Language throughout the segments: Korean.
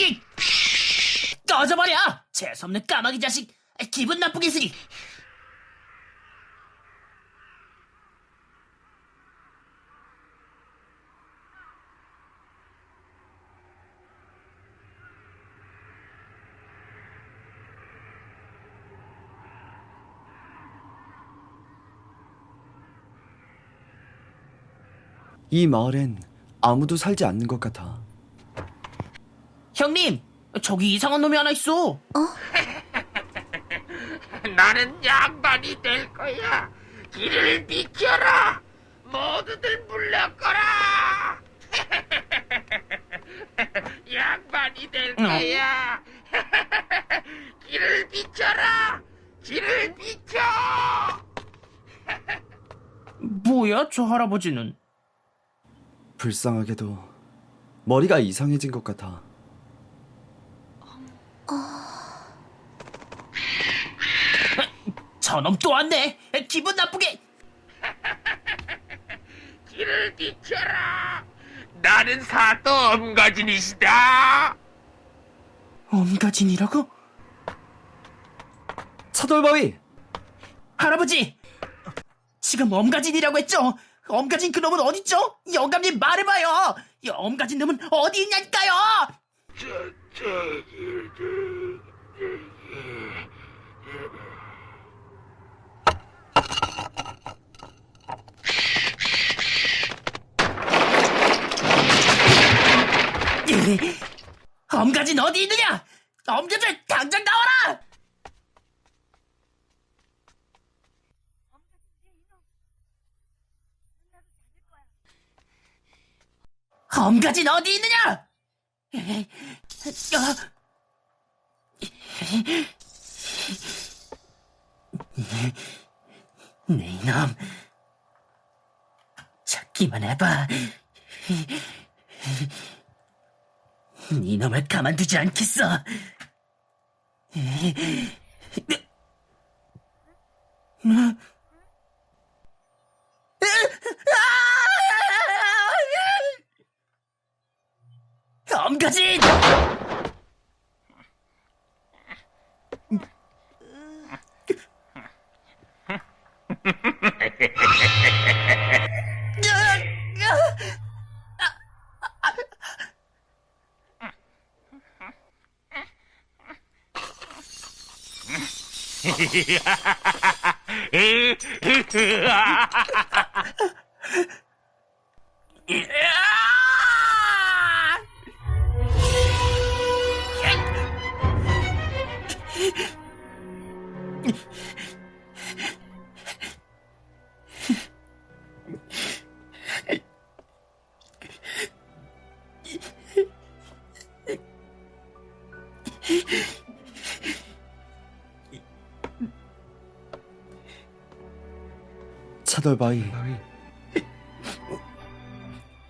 이 꺼져버려! 재수없는 까마귀 자식! 기분 나쁘게 쓰니! 이 마을엔 아무도 살지 않는 것 같아. 형님! 저기 이상한 놈이 하나 있어! 나는 양반이 될 거야. 길을 비켜라. 모두들 물러거라. 양반이 될 거야. 길을 비켜라. 길을 비켜. 뭐야, 저 할아버지는? 불쌍하게도 머리가 이상해진 것 같아. 저놈 또 왔네! 기분 나쁘게! 길을 비켜라. 나는 사또 엄가진이시다. 엄가진이라고? 차돌바위! 할아버지! 지금 엄가진이라고 했죠? 엄가진 그놈은 어딨죠? 영감님 말해봐요! 이 엄가진 놈은 어디 있냐니까요! 엄가진 어디 있느냐? 엄가진 당장 나와라! 엄가진 어디 있느냐? 에, 어. 네 이놈 찾기만 해봐. 이놈을 가만두지 않겠어 엄가진! 차돌바위.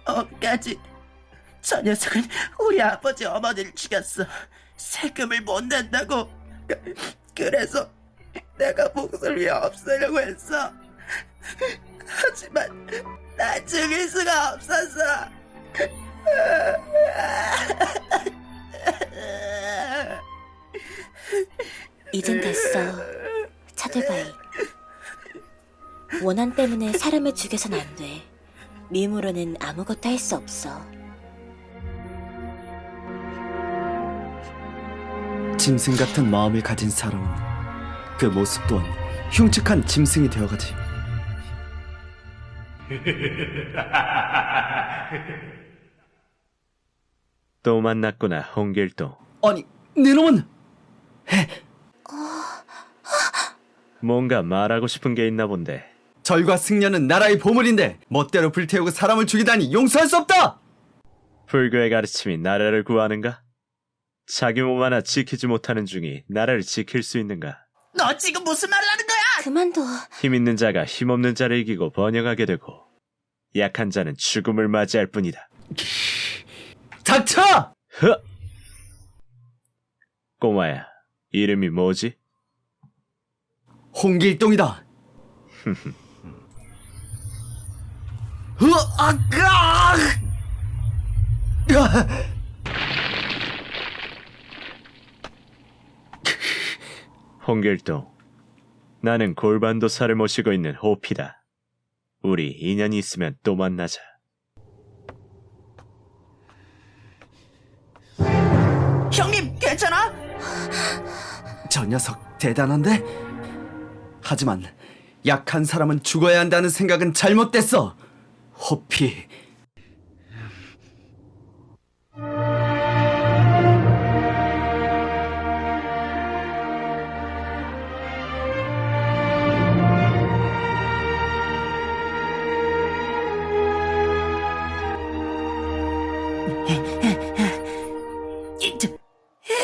엄가진 저 녀석은 우리 아버지 어머니를 죽였어 세금을 못 낸다고 그- 그래서 내가 목소리 없애려고 했어 하지만 나 죽일 수가 없었어 이젠 됐어. 차돌바이. 원한 때문에 사람을 죽여선 안 돼. 미움으로는 아무것도 할 수 없어. 짐승 같은 마음을 가진 사람은 그 모습 또한 흉측한 짐승이 되어가지. 또 만났구나, 홍길동. 아니, 네 놈은 뭔가 말하고 싶은 게 있나 본데. 절과 승려는 나라의 보물인데 멋대로 불태우고 사람을 죽이다니 용서할 수 없다! 불교의 가르침이 나라를 구하는가? 자기 몸 하나 지키지 못하는 중이 나라를 지킬 수 있는가? 너 지금 무슨 말을 하는 거야 그만둬. 힘 있는 자가 힘 없는 자를 이기고 번영하게 되고, 약한 자는 죽음을 맞이할 뿐이다. 닥쳐! 흐! 꼬마야, 이름이 뭐지? 홍길동이다. 아까 홍길동, 나는 골반도사를 모시고 있는 호피다. 우리 인연이 있으면 또 만나자. 형님 괜찮아? 저 녀석 대단한데? 하지만 약한 사람은 죽어야 한다는 생각은 잘못됐어.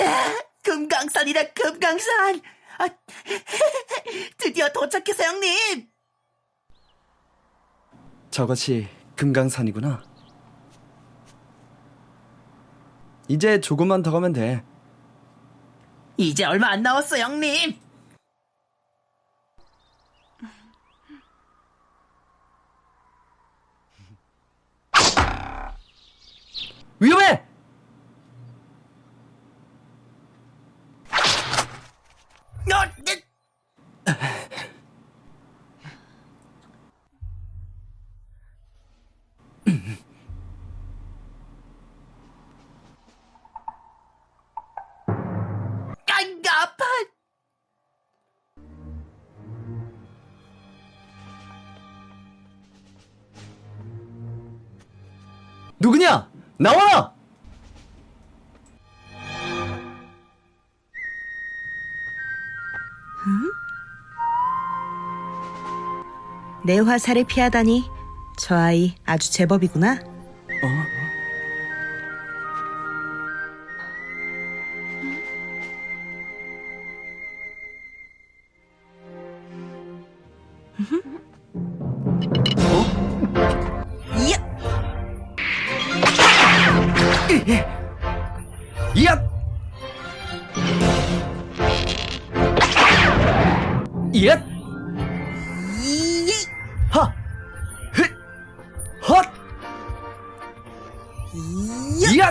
야, 금강산이다, 금강산! 아, 드디어 도착했어, 형님! 저것이 금강산이구나. 이제 조금만 더 가면 돼. 이제 얼마 안 남았어, 형님! 위험해! 너, 내, 누구냐? 나와라! 내 화살을 피하다니 저 아이 아주 제법이구나. 이야! 이 하! 흣! 헛! 이야!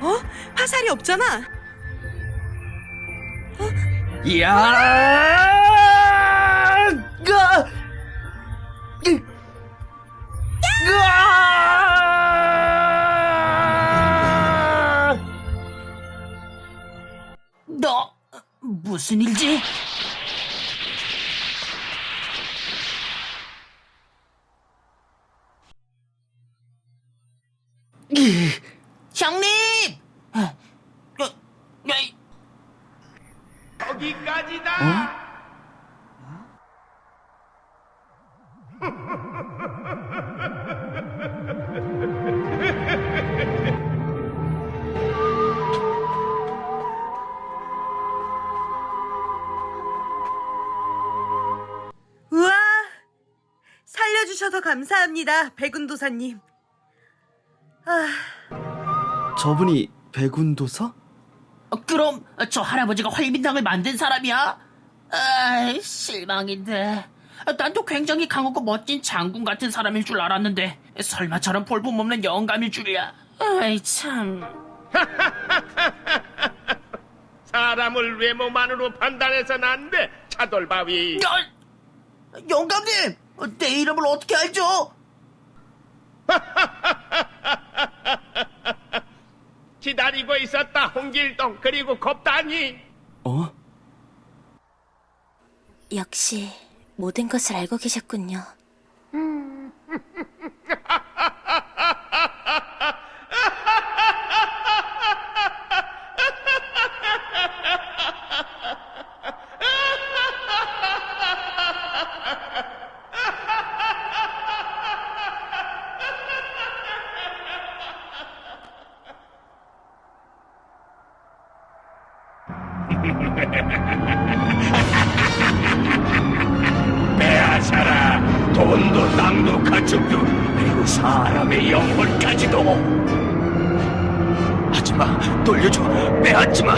어? 화살이 없잖아. 이야! 무슨 감사합니다, 백운도사님. 아, 저분이 백운도사? 어, 그럼 저 할아버지가 활민당을 만든 사람이야? 아, 실망인데. 난또 굉장히 강하고 멋진 장군 같은 사람일 줄 알았는데 설마처럼 볼품없는 영감일 줄이야. 아이 참. 사람을 외모만으로 판단해서는 안 돼. 차돌바위. 야, 영감님, 내 이름을 어떻게 알죠? 기다리고 있었다. 홍길동 그리고 겁단이. 어? 역시 모든 것을 알고 계셨군요. 사람의 영혼까지도. 하지마. 돌려줘. 빼앗지마.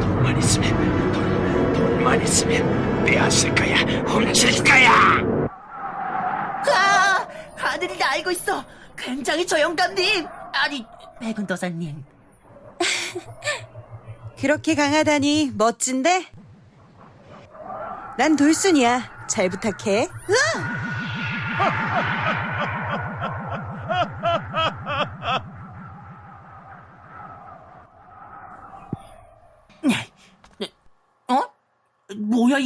돈만 있으면 돈, 돈만 있으면 빼앗을 거야. 훔칠 거야. 아, 안 하는 일 알고 있어. 굉장히 저 영감님. 아니, 백운도사님. 그렇게 강하다니 멋진데? 난 돌순이야. 잘 부탁해. 어?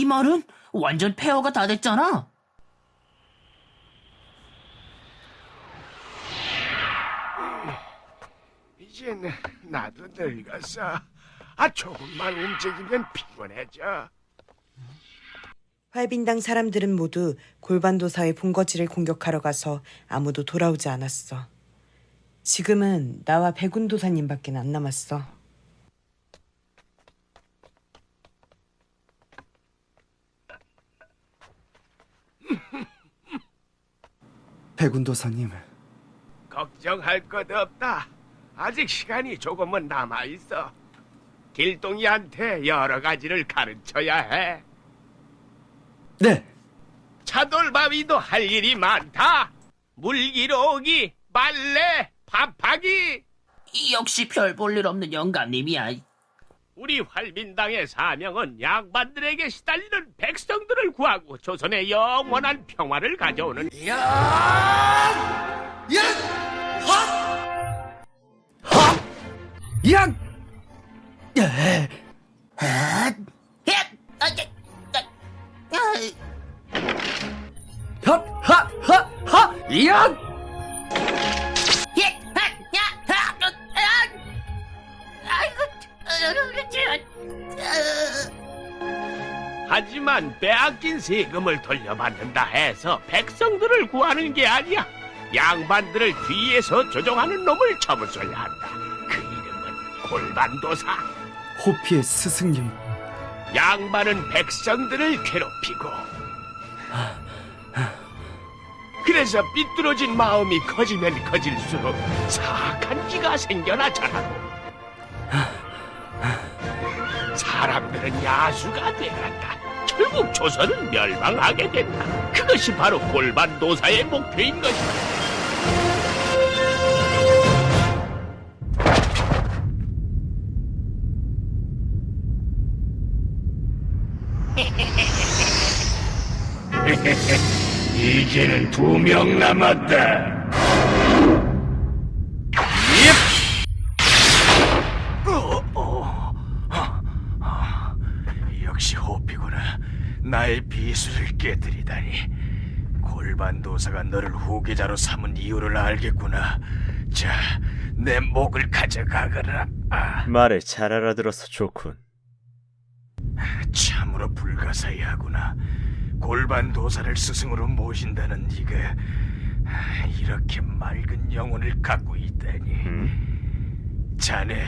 이 말은? 완전 폐허가 다 됐잖아. 이젠 나도 늙었어. 아 조금만 움직이면 피곤해져. 활빈당 사람들은 모두 골반도사의 본거지를 공격하러 가서 아무도 돌아오지 않았어. 지금은 나와 백운도사님밖에 안 남았어. 백운도사님, 걱정할 것 없다. 아직 시간이 조금은 남아 있어. 길동이한테 여러 가지를 가르쳐야 해. 네, 차돌바위도 할 일이 많다. 물기로 오기, 빨래, 밥하기. 역시 별 볼 일 없는 영감님이야. 우리 활빈당의 사명은 양반들에게 시달리는 백성들을 구하고 조선의 영원한 평화를 가져오는 아, 야, 아, 야, 아, 아, 핫, 핫, 핫, 핫, 양! 예, 하지만 빼앗긴 세금을 돌려받는다 해서 백성들을 구하는 게 아니야. 양반들을 뒤에서 조종하는 놈을 처분해야 한다. 그 이름은 골반도사. 호피의 스승님, 양반은 백성들을 괴롭히고 그래서 삐뚤어진 마음이 커지면 커질수록 사악한 기가 생겨나잖아 사람들은 야수가 돼간다 결국 조선은 멸망하게 된다 그것이 바로 골반도사의 목표인 것이다 이제는 두 명 남았다. 비수를 깨뜨리다니. 골반 도사가 너를 후계자로 삼은 이유를 알겠구나. 자, 내 목을 가져가거라. 아, 말을 잘 알아들어서 좋군. 참으로 불가사의하구나. 골반 도사를 스승으로 모신다는 네가 이렇게 맑은 영혼을 갖고 있다니. 자네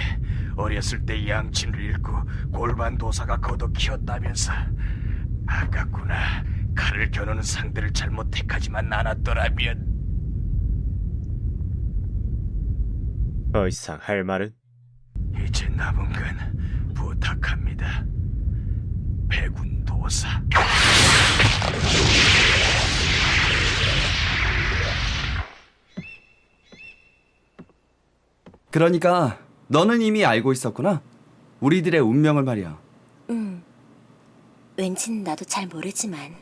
어렸을 때 양친을 잃고 골반 도사가 거둬 키웠다면서 아깝구나. 칼을 겨누는 상대를 잘못 택하지만 않았더라면 더 이상 할 말은? 이제 남은 건 부탁합니다. 백운 도사. 그러니까 너는 이미 알고 있었구나. 우리들의 운명을 말이야. 응. 왠진 나도 잘 모르지만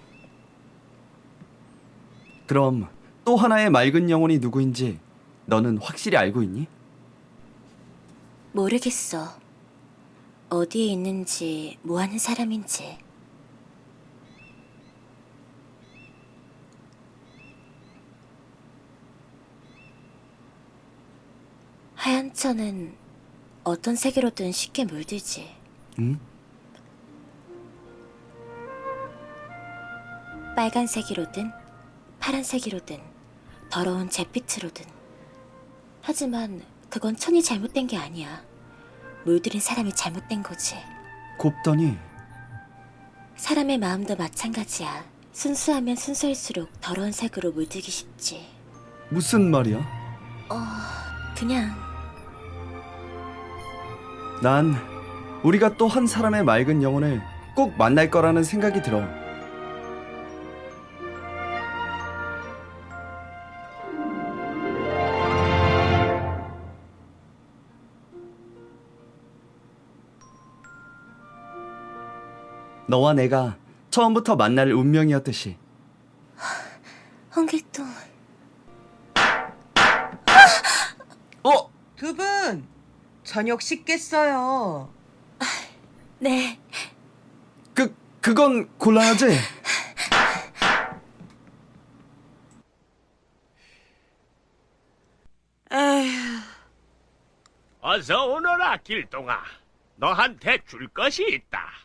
그럼 또 하나의 맑은 영혼이 누구인지 너는 확실히 알고 있니? 모르겠어. 어디에 있는지 뭐 하는 사람인지. 하얀 천은 어떤 세계로든 쉽게 물들지. 응? 빨간색이로든 파란색이로든 더러운 잿빛으로든. 하지만 그건 천이 잘못된 게 아니야. 물들인 사람이 잘못된 거지. 곱더니 사람의 마음도 마찬가지야. 순수하면 순수할수록 더러운 색으로 물들기 쉽지. 무슨 말이야? 그냥 난 우리가 또 한 사람의 맑은 영혼을 꼭 만날 거라는 생각이 들어. 너와 내가 처음부터 만날 운명이었듯이. 홍길동. 어? 두분 저녁 식겠어요. 네. 그 그건 곤란하지. 어서 오너라 길동아. 너한테 줄 것이 있다.